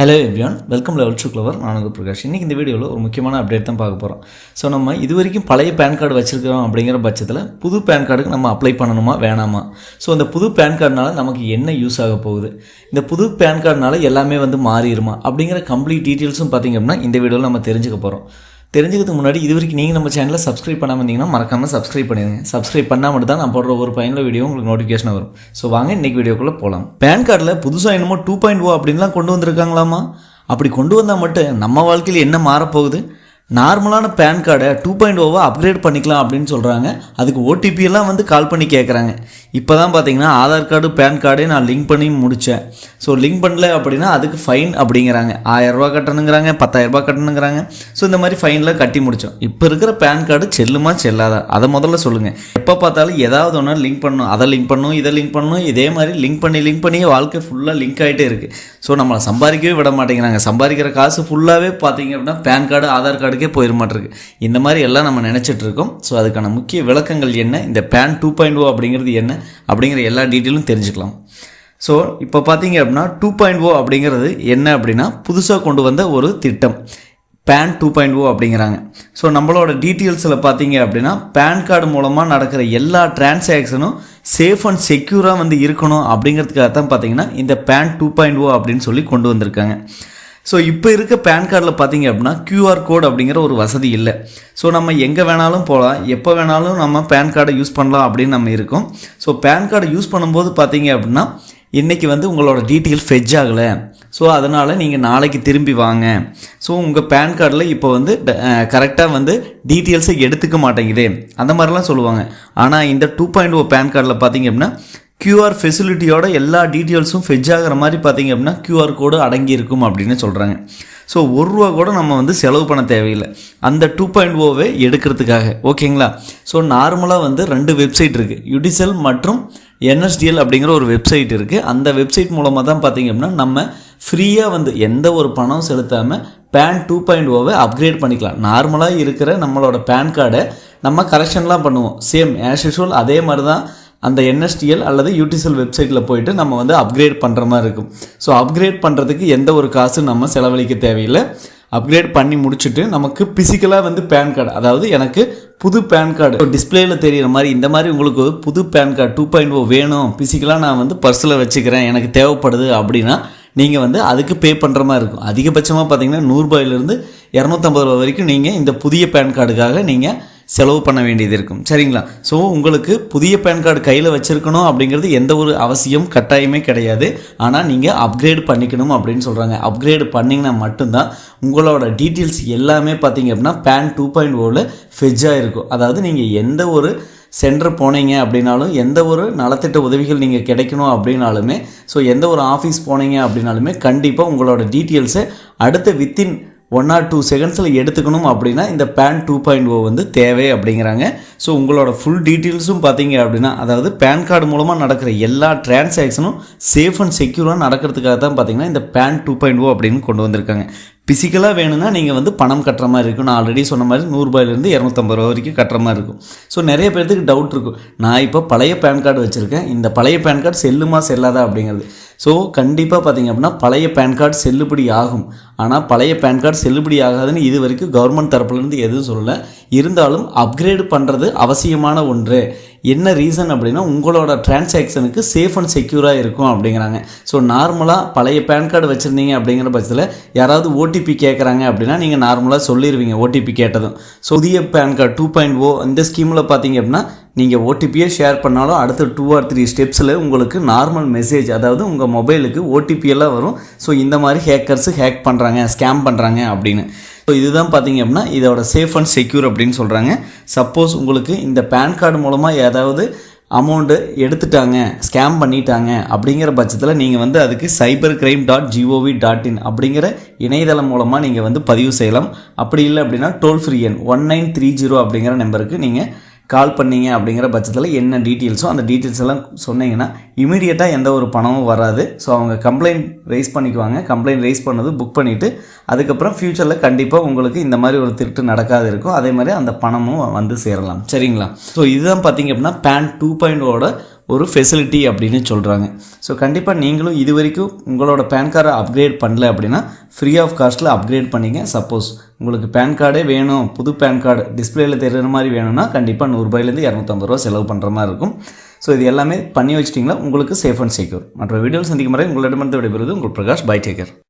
Hello everyone welcome level to clever நான் உங்கள் பிரகாஷ். இன்றைக்கி இந்த வீடியோவில் ஒரு முக்கியமான அப்டேட் தான் பார்க்க போகிறோம் ஸோ நம்ம இது வரைக்கும் பழைய பேன் கார்டு வச்சுருக்கிறோம் அப்படிங்கிற பட்சத்தில் புது பேன் கார்டுக்கு நம்ம அப்ளை பண்ணணுமா வேணாமா? ஸோ அந்த புது பேன் கார்டுனால நமக்கு என்ன யூஸ் ஆக போகுது? இந்த புது பேன் கார்டுனால எல்லாமே வந்து மாறிடுமா? அப்படிங்கிற கம்ப்ளீட் டீட்டெயில்ஸும் பார்த்திங்க அப்படின்னா இந்த வீடியோவில் நம்ம தெரிஞ்சுக்க போகிறோம் தெரிஞ்சுக்கிறதுக்கு முன்னாடி இது வரைக்கும் நீங்கள் நம்ம சேனலை சப்ஸ்கிரைப் பண்ணாமல் இருந்தீங்கன்னா மறக்காமல் சப்ஸ்கிரைப் பண்ணிடுங்க. சப்ஸ்கிரைப் பண்ணால் மட்டும் தான் நான் போடுற ஒரு பயனுள்ள வீடியோ உங்களுக்கு நோட்டிஃபிகேஷன் வரும். ஸோ வாங்க இன்றைக்கி வீடியோக்குள்ளே போகலாம் பேன் கார்டில் புதுசாக என்னமோ டூ பாயிண்ட் ஓ oh அப்படின்லாம் கொண்டு வந்திருக்காங்களாமா? அப்படி கொண்டு வந்தால் மட்டும் நம்ம வாழ்க்கையில் என்ன மாறப்போகுது? நார்மலான பேன் கார்டை டூ பாயிண்ட் ஓவாக அப்கிரேட் பண்ணிக்கலாம் அப்படின்னு சொல்கிறாங்க அதுக்கு ஓடிபி எல்லாம் வந்து கால் பண்ணி கேட்குறாங்க இப்போ தான் பார்த்தீங்கன்னா ஆதார் கார்டு பேன் கார்டே நான் லிங்க் பண்ணி முடித்தேன் ஸோ லிங்க் பண்ணல அப்படின்னா அதுக்கு ஃபைன் அப்படிங்கிறாங்க. ஆயரரூபா கட்டணுங்கிறாங்க பத்தாயிரரூபா கட்டணுங்கிறாங்க. ஸோ இந்த மாதிரி ஃபைனில் கட்டி முடித்தோம் இப்போ இருக்கிற பேன் கார்டு செல்லுமா செல்லாதா? அதை முதல்ல சொல்லுங்கள் எப்போ பார்த்தாலும் ஏதாவது ஒன்று லிங்க் பண்ணணும் அதை லிங்க் பண்ணணும் இதை லிங்க் பண்ணணும் இதே மாதிரி லிங்க் பண்ணி லிங்க் பண்ணி வாழ்க்கை ஃபுல்லாக லிங்க் ஆகிட்டே இருக்குது ஸோ நம்மளை சம்பாதிக்கவே விட மாட்டேங்கிறாங்க. சம்பாதிக்கிற காசு ஃபுல்லாகவே பார்த்தீங்க அப்படின்னா பேன் கார்டு ஆதார் கார்டு கார்டுக்கே போயிட மாட்டிருக்கு. இந்த மாதிரி எல்லாம் நம்ம நினச்சிட்டு இருக்கோம். ஸோ அதுக்கான முக்கிய விளக்கங்கள் என்ன? இந்த பேன் டூ பாயிண்ட் ஓ அப்படிங்கிறது என்ன? அப்படிங்கிற எல்லா டீட்டெயிலும் தெரிஞ்சுக்கலாம். ஸோ இப்போ பார்த்தீங்க அப்படின்னா டூ பாயிண்ட் ஓ அப்படிங்கிறது என்ன அப்படின்னா புதுசாக கொண்டு வந்த ஒரு திட்டம். பேன் டூ பாயிண்ட் ஓ அப்படிங்கிறாங்க. ஸோ நம்மளோட டீட்டெயில்ஸில் பார்த்தீங்க அப்படின்னா பேன் கார்டு மூலமாக நடக்கிற எல்லா டிரான்சாக்ஷனும் சேஃப் அண்ட் செக்யூராக வந்து இருக்கணும் அப்படிங்கிறதுக்காக தான் பார்த்தீங்கன்னா இந்த பேன் டூ பாயிண்ட் ஓ அப்படின்னு சொல்லி கொண்டு வந்திருக்காங்க. ஸோ இப்போ இருக்க பேன் கார்டில் பார்த்தீங்க அப்படின்னா கியூஆர் கோட் அப்படிங்கிற ஒரு வசதி இல்லை. ஸோ நம்ம எங்கே வேணாலும் போகலாம் எப்போ வேணாலும் நம்ம பேன் கார்டை யூஸ் பண்ணலாம் அப்படின்னு நம்ம இருக்கோம். ஸோ பேன் கார்டை யூஸ் பண்ணும்போது பார்த்தீங்க அப்படின்னா இன்றைக்கி வந்து உங்களோட டீட்டெயில் ஃபெஜ் ஆகலை. ஸோ அதனால் நீங்கள் நாளைக்கு திரும்பி வாங்க. ஸோ உங்கள் பேன் கார்டில் இப்போ வந்து கரெக்டாக வந்து டீட்டெயில்ஸை எடுத்துக்க மாட்டேங்குது. அந்த மாதிரிலாம் சொல்லுவாங்க. ஆனால் இந்த டூ பாயிண்ட் ஓ பேன் கார்டில் பார்த்தீங்க அப்படின்னா கியூஆர் ஃபெசிலிட்டியோட எல்லா டீட்டெயில்ஸும் ஃபெஜ் ஆகிற மாதிரி பார்த்தீங்க அப்படின்னா கியூஆர் கோடு அடங்கி இருக்கும் அப்படின்னு சொல்கிறாங்க ஸோ ஒரு ரூபா கூட நம்ம வந்து செலவு பண்ண தேவையில்லை. அந்த டூ பாயிண்ட் ஓவே எடுக்கிறதுக்காக. ஓகேங்களா ஸோ நார்மலாக வந்து ரெண்டு வெப்சைட் இருக்குது யுடிசெல் மற்றும் என்எஸ்டிஎல் அப்படிங்கிற ஒரு வெப்சைட் இருக்குது அந்த வெப்சைட் மூலமாக தான் பார்த்தீங்க அப்படின்னா நம்ம ஃப்ரீயாக வந்து எந்த ஒரு பணம் செலுத்தாமல் பேன் டூ பாயிண்ட் ஓவை அப்கிரேட் பண்ணிக்கலாம். நார்மலாக இருக்கிற நம்மளோட பேன் கார்டை நம்ம கரெக்ஷன்லாம் பண்ணுவோம். சேம் ஆஸ் யூஷுவல் அதே மாதிரி தான் அந்த என்எஸ்டிஎல் அல்லது யூடிசெல் வெப்சைட்டில் போயிட்டு நம்ம வந்து அப்கிரேட் பண்ணுற மாதிரி இருக்கும். ஸோ அப்கிரேட் பண்ணுறதுக்கு எந்த ஒரு காசும் நம்ம செலவழிக்க தேவையில்லை. அப்கிரேட் பண்ணி முடிச்சுட்டு நமக்கு பிசிக்கலாக வந்து பேன் கார்டு அதாவது எனக்கு புது பேன் கார்டு டிஸ்பிளேயில் தெரிகிற மாதிரி இந்த மாதிரி உங்களுக்கு புது PAN card two point O வேணும். பிசிக்கலாக நான் வந்து பர்ஸில் வச்சுக்கிறேன் எனக்கு தேவைப்படுது அப்படின்னா நீங்கள் வந்து அதுக்கு பே பண்ணுற மாதிரி இருக்கும். அதிகபட்சமாக பார்த்தீங்கன்னா நூறுரூபாயிலேருந்து இரநூத்தம்பது ரூபா வரைக்கும் நீங்கள் இந்த புதிய பேன் கார்டுக்காக நீங்கள் செலவு பண்ண வேண்டியது இருக்கும். சரிங்களா? ஸோ உங்களுக்கு புதிய பேன் கார்டு கையில் வச்சுருக்கணும் அப்படிங்கிறது எந்த ஒரு அவசியம் கட்டாயமே கிடையாது. ஆனால் நீங்கள் அப்கிரேட் பண்ணிக்கணும் அப்படின்னு சொல்கிறாங்க அப்கிரேட் பண்ணிங்கன்னா மட்டும்தான் உங்களோட டீட்டெயில்ஸ் எல்லாமே பார்த்தீங்க அப்படின்னா பேன் டூ பாயிண்ட் ஓவில் ஃபெஜ்ஜாக இருக்கும் அதாவது நீங்கள் எந்த ஒரு சென்டர் போனீங்க அப்படின்னாலும் எந்த ஒரு நலத்திட்ட உதவிகள் நீங்கள் கிடைக்கணும் அப்படின்னாலுமே ஸோ எந்த ஒரு ஆஃபீஸ் போனீங்க அப்படின்னாலுமே கண்டிப்பாக உங்களோட டீட்டெயில்ஸை அடுத்த வித்தின் ஒன் ஆர் டூ செகண்ட்ஸில் எடுத்துக்கணும் அப்படின்னா இந்த பேன் டூ பாயிண்ட் ஓ வந்து தேவை அப்படிங்கிறாங்க. ஸோ உங்களோட ஃபுல் டீட்டெயில்ஸும் பார்த்தீங்க அப்படின்னா அதாவது பேன் கார்டு மூலமாக நடக்கிற எல்லா டிரான்சாக்ஷனும் சேஃப் அண்ட் செக்யூராக நடக்கிறதுக்காக தான் பார்த்தீங்கன்னா இந்த பேன் டூ பாயிண்ட் ஓ அப்படின்னு கொண்டு வந்திருக்காங்க. ஃபிசிக்கலாக வேணும்னா நீங்கள் வந்து பணம் கட்டுற மாதிரி இருக்கும். நான் ஆல்ரெடி சொன்ன மாதிரி நூறுரூபாயிலேருந்து இரநூத்தம்பது ரூபா வரைக்கும் கட்டுற மாதிரி இருக்கும். ஸோ நிறைய பேர்த்துக்கு டவுட் இருக்கும். நான் இப்போ பழைய பேன் கார்டு வச்சுருக்கேன். இந்த பழைய பேன் கார்டு செல்லுமா செல்லாதா அப்படிங்கிறது. ஸோ கண்டிப்பாக பார்த்தீங்க அப்படின்னா பழைய பேன் கார்டு செல்லுபடி ஆகும். ஆனால் பழைய பேன் கார்டு செல்லுபடி ஆகாதுன்னு இது வரைக்கும் கவர்மெண்ட் தரப்புலேருந்து எதுவும் சொல்லலை. இருந்தாலும் அப்கிரேடு பண்ணுறது அவசியமான ஒன்று. என்ன ரீசன் அப்படின்னா உங்களோட டிரான்சாக்ஷனுக்கு சேஃப் அண்ட் செக்யூராக இருக்கும் அப்படிங்கிறாங்க. ஸோ நார்மலாக பழைய பேன் கார்டு வச்சுருந்தீங்க அப்படிங்கிற பட்சத்தில் யாராவது ஓடிபி கேட்குறாங்க அப்படின்னா நீங்கள் நார்மலாக சொல்லிடுவீங்க ஓடிபி கேட்டதும். ஸோ புதிய PAN card two point O இந்த ஸ்கீமில் பார்த்தீங்க அப்படின்னா நீங்கள் ஓடிபியை ஷேர் பண்ணாலும் அடுத்த டூ ஆர் த்ரீ ஸ்டெப்ஸில் உங்களுக்கு நார்மல் மெசேஜ் அதாவது உங்கள் மொபைலுக்கு ஓடிபி எல்லாம் வரும். ஸோ இந்த மாதிரி ஹேக்கர்ஸு ஹேக் பண்ணுறாங்க ஸ்கேம் பண்ணுறாங்க அப்படின்னு. ஸோ இதுதான் பார்த்தீங்க அப்படின்னா இதோட சேஃப் அண்ட் செக்யூர் அப்படின்னு சொல்கிறாங்க சப்போஸ் உங்களுக்கு இந்த பேன் கார்டு மூலமாக ஏதாவது அமௌண்ட்டு எடுத்துட்டாங்க ஸ்கேம் பண்ணிட்டாங்க அப்படிங்கிற பட்சத்தில் நீங்கள் வந்து அதுக்கு cyber crime dot gov dot in அப்படிங்கிற இணையதளம் மூலமாக நீங்கள் வந்து பதிவு செய்யலாம். அப்படி இல்லை அப்படின்னா டோல் ஃப்ரீ எண் ஒன் நைன் த்ரீ ஜீரோ அப்படிங்கிற நம்பருக்கு நீங்கள் கால் பண்ணீங்க அப்படிங்கிற பட்சத்தில் என்ன டீட்டெயில்ஸோ அந்த டீட்டெயில்ஸ் எல்லாம் சொன்னீங்கன்னா இமீடியட்டாக எந்த ஒரு பணமும் வராது. ஸோ அவங்க கம்ப்ளைண்ட் ரைஸ் பண்ணிக்குவாங்க. கம்ப்ளைண்ட் ரைஸ் பண்ணது புக் பண்ணிவிட்டு அதுக்கப்புறம் ஃப்யூச்சரில் கண்டிப்பாக உங்களுக்கு இந்த மாதிரி ஒரு திருட்டு நடக்காது இருக்கும். அதே மாதிரி அந்த பணமும் வந்து சேரலாம். சரிங்களா? ஸோ இதுதான் பார்த்தீங்க அப்படின்னா பேன் டூ பாயிண்டோட ஒரு ஃபெசிலிட்டி அப்படின்னு சொல்கிறாங்க ஸோ கண்டிப்பாக நீங்களும் இது வரைக்கும் உங்களோட பேன் கார்டை அப்கிரேட் பண்ணல அப்படின்னா ஃப்ரீ ஆஃப் காஸ்ட்டில் அப்கிரேட் பண்ணிங்க. சப்போஸ் உங்களுக்கு பேன் கார்டே வேணும் புது பேன் கார்டு டிஸ்பிளேயில் தெரிகிற மாதிரி வேணும்னா கண்டிப்பாக நூறுரூபாயிலேருந்து இரநூத்தம்பது ரூபா செலவு பண்ணுற மாதிரி இருக்கும். ஸோ இது எல்லாமே பண்ணி வச்சிட்டிங்களா உங்களுக்கு சேஃப் அண்ட் செக்யூர் மற்ற வீடியோவில் சந்திக்கும் முறை உங்களிடமிருந்து விடைபெறுவது உங்கள் பிரகாஷ் பை டேக்கர்